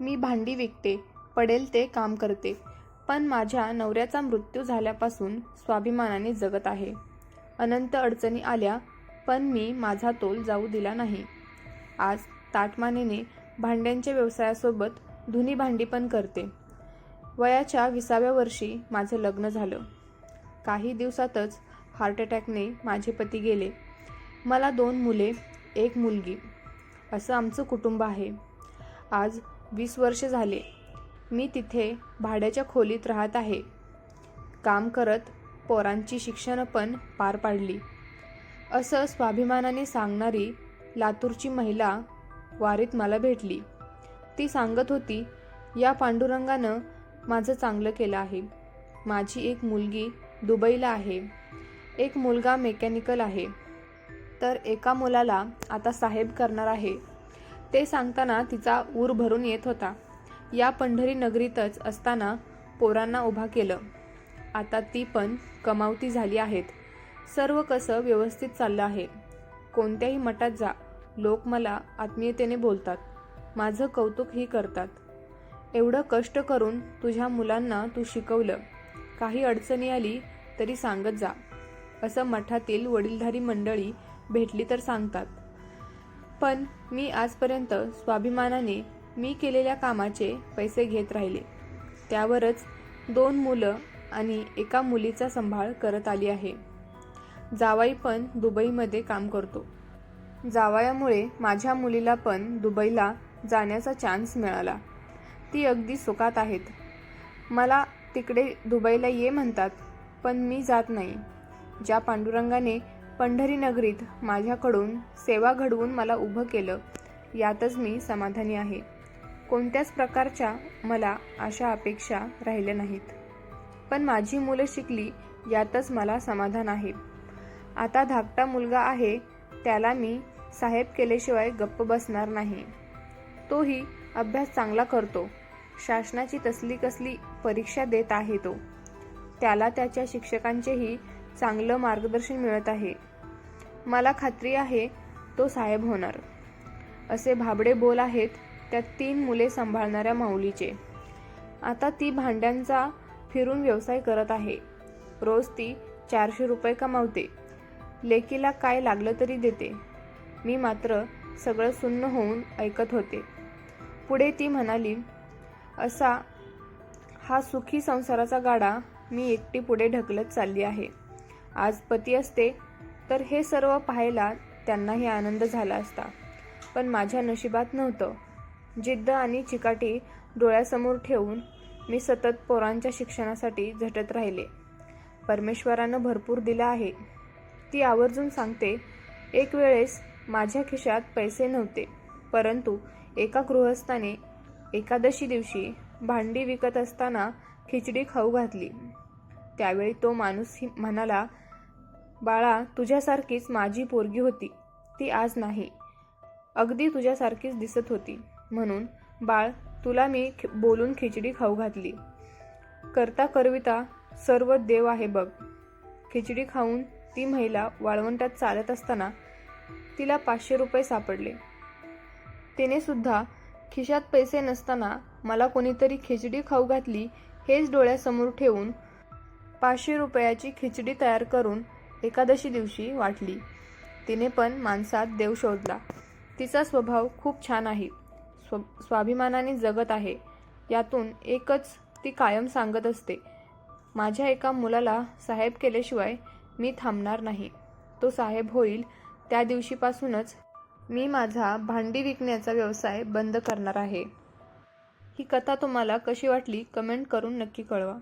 मी भांडी विकते पडेल ते काम करते. पण माझ्या नवऱ्याचा मृत्यू झाल्यापासून स्वाभिमानाने जगत आहे. अनंत अडचणी आल्या पण मी माझा तोल जाऊ दिला नाही. आज ताटमानेने भांड्यांच्या व्यवसायासोबत धुनी भांडी पण करते. वयाच्या विसाव्या वर्षी माझं लग्न झालं. काही दिवसातच हार्ट अटॅकने माझे पती गेले. मला दोन मुले एक मुलगी. असं आमचं कुटुंब आहे. आज वीस वर्ष झाले. मी तिथे भाड्याच्या खोलीत राहत आहे. काम करत पोरांची शिक्षणं पण पार पाडली. असं स्वाभिमानाने सांगणारी लातूरची महिला वारीत मला भेटली. ती सांगत होती या पांडुरंगानं माझं चांगलं केलं आहे. माझी एक मुलगी दुबईला आहे. एक मुलगा मेकॅनिकल आहे. तर एका मुलाला आता साहेब करणार आहे. ते सांगताना तिचा ऊर भरून येत होता. या पंढरी नगरीतच असताना पोरांना उभा केलं. आता ती पण कमावती झाली आहेत. सर्व कसं व्यवस्थित चाललं आहे. कोणत्याही मठात जा. लोक मला आत्मीयतेने बोलतात. माझं कौतुकही करतात. एवढं कष्ट करून तुझ्या मुलांना तू शिकवलं. काही अडचणी आली तरी सांगत जा. असं मठातील वडीलधारी मंडळी भेटली तर सांगतात. पण मी आजपर्यंत स्वाभिमानाने मी केलेल्या कामाचे पैसे घेत राहिले. त्यावरच दोन मुलं आणि एका मुलीचा सांभाळ करत आली आहे. जावाई पण दुबईमध्ये काम करतो. जावयामुळे माझ्या मुलीला पण दुबईला जाण्याचा चान्स मिळाला. ती अगदी सुखात आहेत. मला तिकडे दुबईला ये म्हणतात पण मी जात नाही. ज्या पांडुरंगाने पंढरी नगरीत माझ्याकडून सेवा घडवून मला उभं केलं यातच मी समाधानी आहे. कोणत्याच प्रकारच्या मला अशा अपेक्षा राहिल्या नाहीत. पण माझी मुलं शिकली यातच मला समाधान आहे. आता धाकटा मुलगा आहे त्याला मी साहेब केल्याशिवाय गप्प बसणार नाही. तोही अभ्यास चांगला करतो शासनाची तसली कसली परीक्षा देत आहे तो. त्याला त्याच्या शिक्षकांचेही चांगलं मार्गदर्शन मिळत आहे. मला खात्री आहे तो साहेब होणार. असे भाबडे बोल आहेत त्या तीन मुले सांभाळणाऱ्या माऊलीचे. आता ती भांड्यांचा फिरून व्यवसाय करत आहे. रोज ती चारशे रुपये कमावते. लेकीला काय लागलं तरी देते. मी मात्र सगळं सुन्न होऊन ऐकत होते. पुढे ती म्हणाली असा हा सुखी संसाराचा गाडा मी एकटी पुढे ढकलत चालली आहे. आज पती असते तर हे सर्व पाहायला त्यांनाही आनंद झाला असता. पण माझ्या नशिबात नव्हतं. जिद्द आणि चिकाटी डोळ्यासमोर ठेवून मी सतत पोरांच्या शिक्षणासाठी झटत राहिले. परमेश्वरानं भरपूर दिलं आहे. ती आवर्जून सांगते एक वेळेस माझ्या खिशात पैसे नव्हते परंतु एका गृहस्थाने एकादशी दिवशी भांडी विकत असताना खिचडी खाऊ घातली. त्यावेळी तो माणूस ही म्हणाला बाळा तुझ्यासारखीच माझी पोरगी होती. ती आज नाही. अगदी तुझ्यासारखीच दिसत होती. म्हणून बाळ तुला मी खि- बोलून खिचडी खाऊ घातली. करता करविता सर्व देव आहे बघ. खिचडी खाऊन ती महिला वाळवंटात चालत असताना तिला पाचशे रुपये सापडले. तिने सुद्धा खिशात पैसे नसताना मला कोणीतरी खिचडी खाऊ घातली हेच डोळ्यासमोर ठेवून पाचशे रुपयाची खिचडी तयार करून एकादशी दिवशी वाटली. तिने पण माणसात देव शोधला. तिचा स्वभाव खूप छान आहे. स्व स्वाभिमानाने जगत आहे. यातून एकच ती कायम सांगत असते. माझ्या एका मुलाला साहेब केल्याशिवाय मी थांबणार नाही. तो साहेब होईल त्या दिवशीपासूनच मी माझा भांडी विकण्याचा व्यवसाय बंद करणार आहे. ही कथा तुम्हाला कशी वाटली कमेंट करून नक्की कळवा.